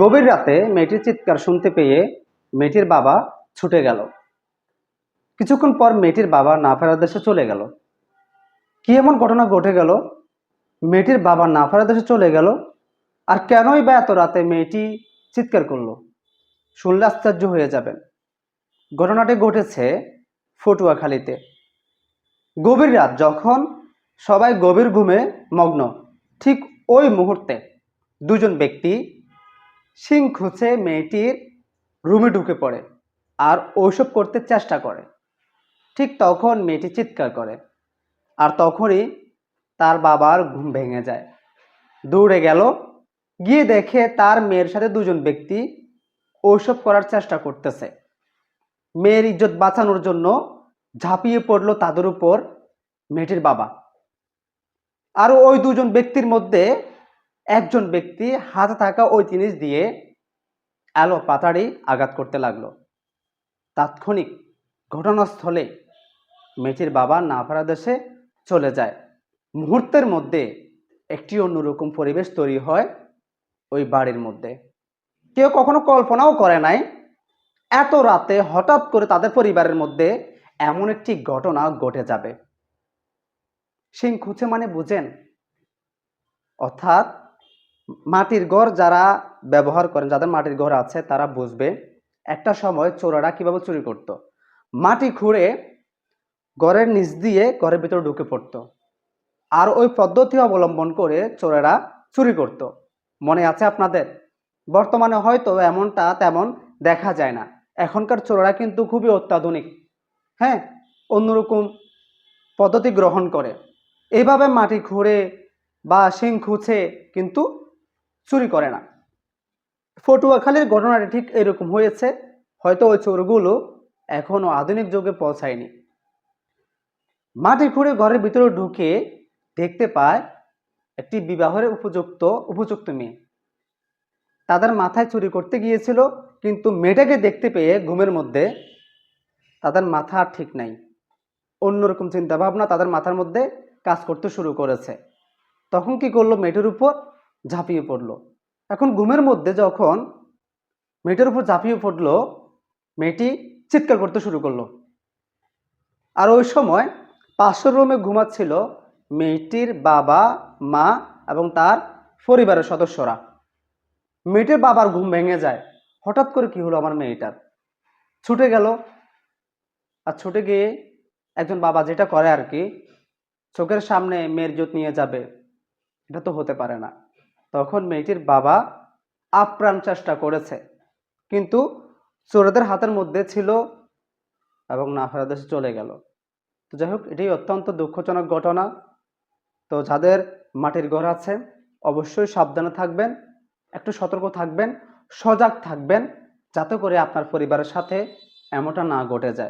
গভীর রাতে মেয়েটির চিৎকার শুনতে পেয়ে মেয়েটির বাবা ছুটে গেল। কিছুক্ষণ পর মেয়েটির বাবা না ফেরার দেশে চলে গেল। কি এমন ঘটনা ঘটে গেল? মেয়েটির বাবা না ফেরার দেশে চলে গেল? আর কেনই বা এত রাতে মেয়েটি চিৎকার করল? শুনলে আশ্চর্য হয়ে যাবেন। ঘটনাটি ঘটেছে ফটুয়াখালীতে। গভীর রাত যখন সবাই গভীর ঘুমে মগ্ন, ঠিক ওই মুহূর্তে দুজন ব্যক্তি শিং খুঁচে মেয়েটির রুমে ঢুকে পড়ে আর ওইসব করতে চেষ্টা করে। ঠিক তখন মেয়েটি চিৎকার করে আর তখনই তার বাবার ঘুম ভেঙে যায়। দৌড়ে গেল, গিয়ে দেখে তার মেয়ের সাথে দুজন ব্যক্তি ওইসব করার চেষ্টা করতেছে। মেয়ের ইজ্জত বাঁচানোর জন্য ঝাঁপিয়ে পড়ল তাদের উপর মেয়েটির বাবা। আর ওই দুজন ব্যক্তির মধ্যে একজন ব্যক্তি হাতে থাকা ওই জিনিস দিয়ে আলো পাতাড়ি আঘাত করতে লাগল। তাৎক্ষণিক ঘটনাস্থলে মেয়েটির বাবা না ফেরা দেশে চলে যায়। মুহূর্তের মধ্যে একটি অন্যরকম পরিবেশ তৈরি হয় ওই বাড়ির মধ্যে। কেউ কখনো কল্পনাও করে নাই, এত রাতে হঠাৎ করে তাদের পরিবারের মধ্যে এমন একটি ঘটনা ঘটে যাবে। সিং খুঁচে মানে বুঝেন, অর্থাৎ মাটির ঘর যারা ব্যবহার করেন, যাদের মাটির ঘর আছে, তারা বুঝবে একটা সময় চোরারা কীভাবে চুরি করত। মাটি খুঁড়ে ঘরের নিচ দিয়ে ঘরের ভিতরে ঢুকে পড়তো। আর ওই পদ্ধতি অবলম্বন করে চোরেরা চুরি করত। মনে আছে আপনাদের? বর্তমানে হয়তো এমনটা তেমন দেখা যায় না। এখনকার চোরেরা কিন্তু খুবই অত্যাধুনিক। হ্যাঁ অন্যরকম পদ্ধতি গ্রহণ করে। এইভাবে মাটি খুঁড়ে বা শিং খুঁচে কিন্তু চুরি করে না। ফটুয়াখালীর ঘটনাটি ঠিক এরকম হয়েছে, হয়তো ওই চোরগুলো এখনও আধুনিক যুগে পৌঁছায়নি। মাটি খুঁড়ে ঘরের ভিতরে ঢুকে দেখতে পায় একটি বিবাহের উপযুক্ত উপযুক্ত মেয়ে। তাদের মাথায় চুরি করতে গিয়েছিল, কিন্তু মেয়েটাকে দেখতে পেয়ে ঘুমের মধ্যে তাদের মাথা আর ঠিক নাই। অন্যরকম চিন্তাভাবনা তাদের মাথার মধ্যে কাজ করতে শুরু করেছে। তখন কি করল মেয়েটির উপর? ঝাঁপিয়ে পড়ল। এখন ঘুমের মধ্যে যখন মেয়েটির উপর ঝাঁপিয়ে পড়ল, মেয়েটি চিৎকার করতে শুরু করল। আর ওই সময় পাশের রুমে ঘুমাচ্ছিল মেয়েটির বাবা, মা এবং তার পরিবারের সদস্যরা। মেয়েটির বাবার ঘুম ভেঙে যায়। হঠাৎ করে কি হলো আমার মেয়েটার? ছুটে গেল। আর ছুটে গিয়ে একজন বাবা যেটা করে আর কি, চোখের সামনে মেয়ের জোত নিয়ে যাবে। এটা তো হতে পারে না। তখন মেয়েটির বাবা আপ্রাণ চেষ্টা করেছে। কিন্তু চোরদের হাতের মধ্যে ছিল এবং না ফেরা দেশে চলে গেল। তো যাই হোক এটি অত্যন্ত দুঃখজনক ঘটনা। তো যাদের মাটির ঘর আছে, অবশ্যই সাবধানে থাকবেন, একটু সতর্ক থাকবেন, সজাগ থাকবেন, যাতে করে আপনার পরিবারের সাথে এমনটা না ঘটে যায়।